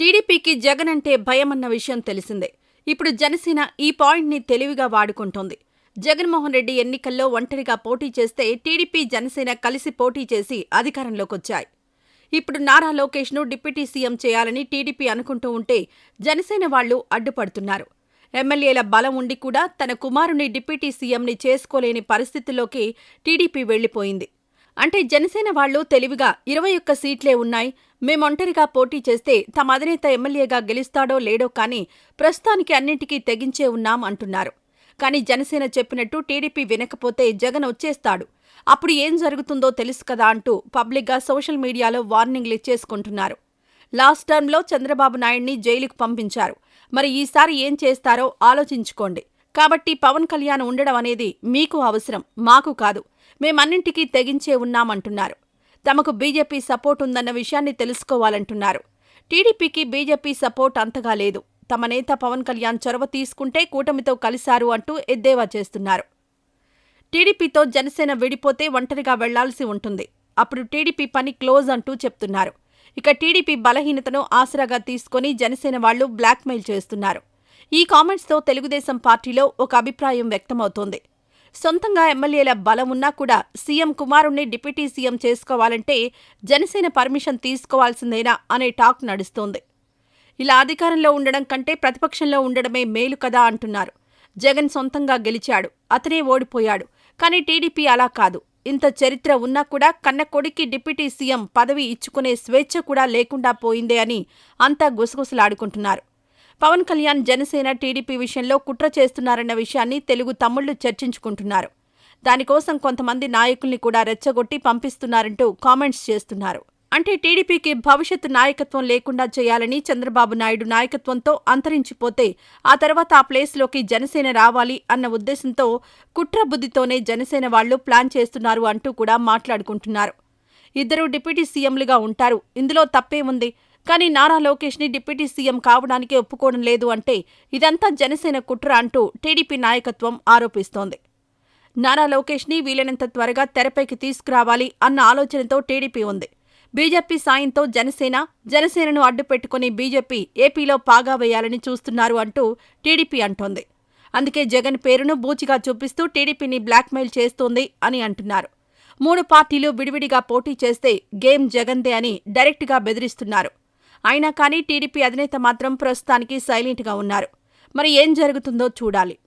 టీడీపీకి జగన్ అంటే భయమన్న విషయం తెలిసిందే. ఇప్పుడు జనసేన ఈ పాయింట్ని తెలివిగా వాడుకుంటోంది. జగన్మోహన్ రెడ్డి ఎన్నికల్లో ఒంటరిగా పోటీ చేస్తే టీడీపీ జనసేన కలిసి పోటీ చేసి అధికారంలోకొచ్చాయి. ఇప్పుడు నారా లోకేష్ను డిప్యూటీ సీఎం చేయాలని టీడీపీ అనుకుంటూ ఉంటే జనసేన వాళ్ళు అడ్డుపడుతున్నారు. ఎమ్మెల్యేల బలం ఉండి కూడా తన కుమారుని డిప్యూటీ సీఎంని చేసుకోలేని పరిస్థితుల్లోకి టీడీపీ వెళ్ళిపోయింది అంటే జనసేన వాళ్ళు తెలివిగా ఇరవై ఒక్క సీట్లే ఉన్నాయి. మేమొంటరిగా పోటీ చేస్తే తమ అధినేత ఎమ్మెల్యేగా గెలుస్తాడో లేడో కానీ ప్రస్తుతానికి అన్నింటికీ తెగించే ఉన్నాం అంటున్నారు. కానీ జనసేన చెప్పినట్టు టీడీపీ వినకపోతే జగన్ వచ్చేస్తాడు. అప్పుడు ఏం జరుగుతుందో తెలుసు కదా అంటూ పబ్లిక్గా సోషల్ మీడియాలో వార్నింగ్లు ఇచ్చేసుకుంటున్నారు. లాస్ట్ టర్మ్లో చంద్రబాబు నాయుడిని జైలుకు పంపించారు. మరి ఈసారి ఏం చేస్తారో ఆలోచించుకోండి. కాబట్టి పవన్ కళ్యాణ్ ఉండడం అనేది మీకు అవసరం మాకు కాదు. మేమన్నింటికీ తెగించే ఉన్నామంటున్నారు. తమకు బీజేపీ సపోర్ట్ ఉందన్న విషయాన్ని తెలుసుకోవాలంటున్నారు. టీడీపీకి బీజేపీ సపోర్ట్ అంతగా లేదు. తమ నేత పవన్ కళ్యాణ్ చొరవ తీసుకుంటే కూటమితో కలిశారు అంటూ ఎద్దేవా చేస్తున్నారు. టీడీపీతో జనసేన విడిపోతే ఒంటరిగా వెళ్ళాల్సి ఉంటుంది. అప్పుడు టీడీపీ పని క్లోజ్ అంటూ చెప్తున్నారు. ఇక టీడీపీ బలహీనతను ఆసరాగా తీసుకుని జనసేన వాళ్ళు బ్లాక్మెయిల్ చేస్తున్నారు. ఈ కామెంట్స్తో తెలుగుదేశం పార్టీలో ఒక అభిప్రాయం వ్యక్తమవుతోంది. సొంతంగా ఎమ్మెల్యేల బలం ఉన్నా కూడా సీఎం కుమారుణ్ణి డిప్యూటీ సీఎం చేసుకోవాలంటే జనసేన పర్మిషన్ తీసుకోవాల్సిందేనా అనే టాక్ నడుస్తోంది. ఇలా అధికారంలో ఉండడం కంటే ప్రతిపక్షంలో ఉండడమే మేలు కదా అంటున్నారు. జగన్ సొంతంగా గెలిచాడు అతనే ఓడిపోయాడు కానీ టీడీపీ అలా కాదు. ఇంత చరిత్ర ఉన్నా కూడా కన్న కొడుక్కి డిప్యూటీ సీఎం పదవి ఇచ్చుకునే స్వేచ్ఛ కూడా లేకుండా పోయిందే అని అంతా గుసగుసలాడుకుంటున్నారు. పవన్ కళ్యాణ్ జనసేన టీడీపీ విషయంలో కుట్ర చేస్తున్నారన్న విషయాన్ని తెలుగు తమ్ముళ్ళు చర్చించుకుంటున్నారు. దానికోసం కొంతమంది నాయకుల్ని కూడా రెచ్చగొట్టి పంపిస్తున్నారంటూ కామెంట్స్ చేస్తున్నారు. అంటే టీడీపీకి భవిష్యత్తు నాయకత్వం లేకుండా చేయాలని చంద్రబాబు నాయుడు నాయకత్వంతో అంతరించిపోతే ఆ తర్వాత ఆ ప్లేస్లోకి జనసేన రావాలి అన్న ఉద్దేశంతో కుట్ర బుద్ధితోనే జనసేన వాళ్ళు ప్లాన్ చేస్తున్నారు అంటూ కూడా మాట్లాడుకుంటున్నారు. ఇద్దరు డిప్యూటీ సీఎంలుగా ఉంటారు. ఇందులో తప్పేముంది? కానీ నారా లోకేష్ని డిప్యూటీ సీఎం కావడానికి ఒప్పుకోవడం లేదు అంటే ఇదంతా జనసేన కుట్ర అంటూ టీడీపీ నాయకత్వం ఆరోపిస్తోంది. నారా లోకేష్ని వీలైనంత త్వరగా తెరపైకి తీసుకురావాలి అన్న ఆలోచనతో టీడీపీ ఉంది. బీజేపీ సాయంతో జనసేన జనసేనను అడ్డుపెట్టుకుని బీజేపీ ఏపీలో పాగా వేయాలని చూస్తున్నారు అంటూ టీడీపీ అంటోంది. అందుకే జగన్ పేరును బూచిగా చూపిస్తూ టీడీపీని బ్లాక్మెయిల్ చేస్తోంది అని అంటున్నారు. మూడు పార్టీలు విడివిడిగా పోటీ చేస్తే గేమ్ జగన్దే అని డైరెక్ట్గా బెదిరిస్తున్నారు. అయినా కానీ టీడీపీ అధినేత మాత్రం ప్రస్తుతానికి సైలెంట్గా ఉన్నారు. మరి ఏం జరుగుతుందో చూడాలి.